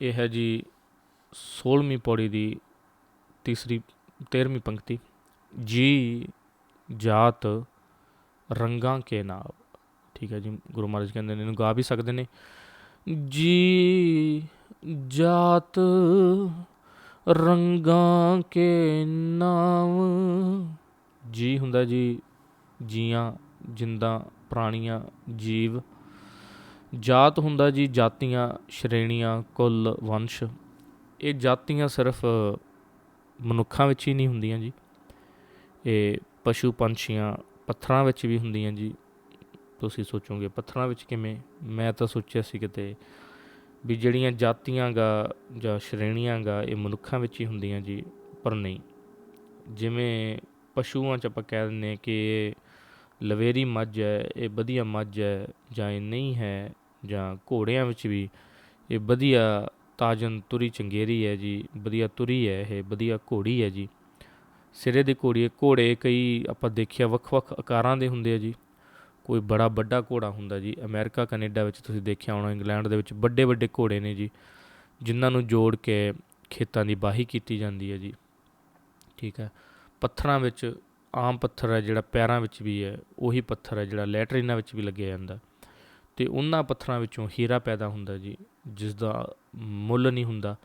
ਇਹ ਹੈ ਜੀ 16ਵੀਂ ਪੌੜੀ ਦੀ ਤੀਸਰੀ 13ਵੀਂ ਪੰਕਤੀ। ਜੀ ਜਾਤ ਰੰਗਾਂ ਕੇ ਨਾਮ ਠੀਕ ਹੈ ਜੀ, ਗੁਰੂ ਮਹਾਰਾਜ ਕਹਿੰਦੇ ਨੇ, ਇਹਨੂੰ ਗਾ ਵੀ ਸਕਦੇ ਨੇ। ਜੀ ਜਾਤ ਰੰਗਾਂ ਕੇ ਨਾਮ ਜੀ ਹੁੰਦਾ ਜੀ ਜੀਆਂ, ਜਿੰਦਾਂ ਪ੍ਰਾਣੀਆਂ ਜੀਵ। ਜਾਤ ਹੁੰਦਾ ਜੀ ਜਾਤੀਆਂ, ਸ਼੍ਰੇਣੀਆਂ, ਕੁੱਲ, ਵੰਸ਼। ਇਹ ਜਾਤੀਆਂ ਸਿਰਫ ਮਨੁੱਖਾਂ ਵਿੱਚ ਹੀ ਨਹੀਂ ਹੁੰਦੀਆਂ ਜੀ। ਇਹ ਪਸ਼ੂ ਪੰਛੀਆਂ ਪੱਥਰਾਂ ਵਿੱਚ ਵੀ ਹੁੰਦੀਆਂ ਜੀ। ਤੁਸੀਂ ਸੋਚੋਗੇ, ਪੱਥਰਾਂ ਵਿੱਚ ਕਿਵੇਂ? ਮੈਂ ਤਾਂ ਸੋਚਿਆ ਸੀ ਕਿਤੇ ਵੀ ਜਿਹੜੀਆਂ ਜਾਤੀਆਂ ਗਾ ਜਾਂ ਸ਼੍ਰੇਣੀਆਂ ਗਾ, ਇਹ ਮਨੁੱਖਾਂ ਵਿੱਚ ਹੀ ਹੁੰਦੀਆਂ ਜੀ, ਪਰ ਨਹੀਂ। ਜਿਵੇਂ ਪਸ਼ੂਆਂ 'ਚ ਆਪਾਂ ਕਹਿ ਦਿੰਦੇ ਕਿ ਲਵੇਰੀ ਮੱਝ ਹੈ, ਇਹ ਵਧੀਆ ਮੱਝ ਹੈ ਜਾਂ ਇਹ ਨਹੀਂ ਹੈ ਜਾਂ ਘੋੜਿਆਂ ਵਿੱਚ ਵੀ ਇਹ ਵਧੀਆ ਤਾਜਨ ਤੁਰੀ ਚੰਗੇਰੀ ਹੈ ਜੀ, ਵਧੀਆ ਤੁਰੀ ਹੈ ਇਹ, ਵਧੀਆ ਘੋੜੀ ਹੈ ਜੀ। ਸਿਰੇ ਦੀ ਘੋੜੀ ਹੈ ਘੋੜੇ ਕਈ ਆਪਾਂ ਦੇਖਿਆ ਵੱਖ-ਵੱਖ ਆਕਾਰਾਂ ਦੇ ਹੁੰਦੇ ਆ ਜੀ। ਕੋਈ ਬੜਾ ਵੱਡਾ ਘੋੜਾ ਹੁੰਦਾ ਜੀ, ਅਮਰੀਕਾ, ਕੈਨੇਡਾ ਵਿੱਚ ਤੁਸੀਂ ਦੇਖਿਆ ਹੋਣਾ, ਇੰਗਲੈਂਡ ਦੇ ਵਿੱਚ ਵੱਡੇ ਵੱਡੇ ਘੋੜੇ ਨੇ ਜੀ, ਜਿਨ੍ਹਾਂ ਨੂੰ ਜੋੜ ਕੇ ਖੇਤਾਂ ਦੀ ਬਾਹੀ ਕੀਤੀ ਜਾਂਦੀ ਹੈ ਜੀ। ਠੀਕ ਹੈ, ਪੱਥਰਾਂ ਵਿੱਚ ਆਮ ਪੱਥਰ ਹੈ ਜਿਹੜਾ ਪੈਰਾਂ ਵਿੱਚ ਵੀ ਹੈ, ਉਹੀ ਪੱਥਰ ਹੈ ਜਿਹੜਾ ਲੈਟਰੀਨਾਂ ਵਿੱਚ ਵੀ ਲੱਗਿਆ ਜਾਂਦਾ। ਤੇ ਉਹਨਾਂ ਪੱਥਰਾਂ ਵਿੱਚੋਂ ਹੀਰਾ ਪੈਦਾ ਹੁੰਦਾ ਜੀ ਜਿਸ ਦਾ ਮੁੱਲ ਨਹੀਂ ਹੁੰਦਾ।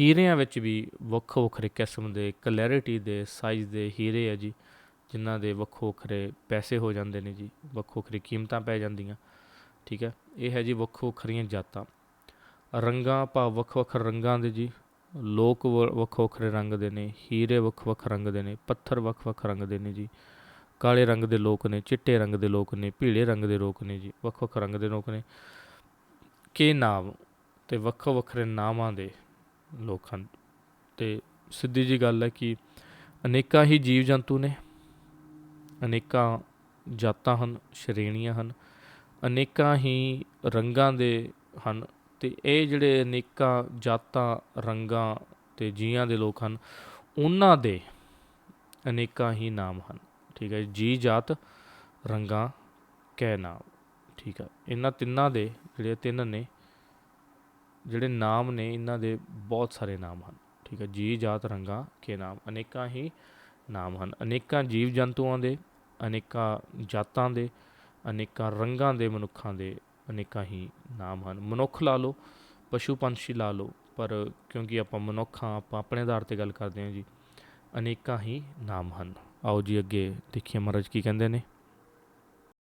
ਹੀਰਿਆਂ ਵਿੱਚ ਵੀ ਵੱਖੋ ਵੱਖਰੇ ਕਿਸਮ ਦੇ ਕਲੈਰਿਟੀ ਦੇ ਸਾਈਜ਼ ਦੇ ਹੀਰੇ ਹੈ ਜੀ, ਜਿਨ੍ਹਾਂ ਦੇ ਵੱਖੋ ਵੱਖਰੇ ਪੈਸੇ ਹੋ ਜਾਂਦੇ ਨੇ ਜੀ ਵੱਖੋ ਵੱਖਰੀ ਕੀਮਤਾਂ ਪੈ ਜਾਂਦੀਆਂ, ਠੀਕ ਹੈ? ਇਹ ਹੈ ਜੀ ਵੱਖੋ ਵੱਖਰੀਆਂ ਜਾਤਾਂ। ਰੰਗਾਂ ਭਾਵ ਵੱਖ ਵੱਖ ਰੰਗਾਂ ਦੇ ਜੀ ਲੋਕ ਵ- ਵੱਖੋ ਵੱਖਰੇ ਰੰਗ ਦੇ ਨੇ, ਹੀਰੇ ਵੱਖ ਵੱਖ ਰੰਗ ਦੇ ਨੇ, ਪੱਥਰ ਵੱਖ ਵੱਖ ਰੰਗ ਦੇ ਨੇ ਜੀ। ਕਾਲੇ ਰੰਗ ਦੇ ਲੋਕ ਨੇ, ਚਿੱਟੇ ਰੰਗ ਦੇ ਲੋਕ ਨੇ ਪੀਲੇ ਰੰਗ ਦੇ ਲੋਕ ਨੇ ਜੀ ਵੱਖ ਵੱਖ ਰੰਗ ਦੇ ਲੋਕ ਨੇ। ਕੇ ਨਾਮ ਤੇ ਵੱਖੋ ਵੱਖਰੇ ਨਾਮਾਂ ਦੇ ਲੋਕ ਹਨ। ਤੇ ਸਿੱਧੀ ਜੀ ਗੱਲ ਹੈ ਕਿ ਅਨੇਕਾਂ ਹੀ ਜੀਵ ਜੰਤੂ ਨੇ, ਅਨੇਕਾਂ ਜਾਤਾਂ ਹਨ, ਸ਼੍ਰੇਣੀਆਂ ਹਨ, ਅਨੇਕਾਂ ਹੀ ਰੰਗਾਂ ਦੇ ਹਨ ਤੇ ਇਹ ਜਿਹੜੇ ਅਨੇਕਾਂ ਜਾਤਾਂ, ਰੰਗਾਂ ਤੇ ਜੀਆਂ ਦੇ ਲੋਕ ਹਨ, ਉਹਨਾਂ ਦੇ ਅਨੇਕਾਂ ਹੀ ਨਾਮ ਹਨ। ਠੀਕ ਹੈ ਜੀ ਜਾਤ, ਰੰਗਾਂ, ਕੈ, ਨਾਮ। ਠੀਕ ਹੈ, ਇਹਨਾਂ ਤਿੰਨਾਂ ਦੇ ਜਿਹੜੇ ਤਿੰਨ ਨੇ, ਜਿਹੜੇ ਨਾਮ ਨੇ, ਇਹਨਾਂ ਦੇ ਬਹੁਤ ਸਾਰੇ ਨਾਮ ਹਨ। ਠੀਕ ਹੈ, ਜੀ, ਜਾਤ, ਰੰਗਾਂ, ਕੇ, ਨਾਮ, ਅਨੇਕਾਂ ਹੀ ਨਾਮ ਹਨ। ਅਨੇਕਾਂ ਜੀਵ ਜੰਤੂਆਂ ਦੇ, ਅਨੇਕਾਂ ਜਾਤਾਂ ਦੇ, ਅਨੇਕਾਂ ਰੰਗਾਂ ਦੇ ਮਨੁੱਖਾਂ ਦੇ ਅਨੇਕਾਂ ਹੀ ਨਾਮ ਹਨ। ਮਨੁੱਖ ਲਾ ਲਓ, ਪਸ਼ੂ ਪੰਛੀ ਲਾ ਲਓ, ਪਰ ਕਿਉਂਕਿ ਆਪਾਂ ਮਨੁੱਖ ਹਾਂ, ਆਪਾਂ ਆਪਣੇ ਆਧਾਰ ਤੇ ਗੱਲ ਕਰਦੇ ਹਾਂ ਜੀ, ਅਨੇਕਾਂ ਹੀ ਨਾਮ ਹਨ। ਆਓ ਜੀ ਅੱਗੇ ਦੇਖੀਏ ਮਹਾਰਾਜ ਕੀ ਕਹਿੰਦੇ ਨੇ।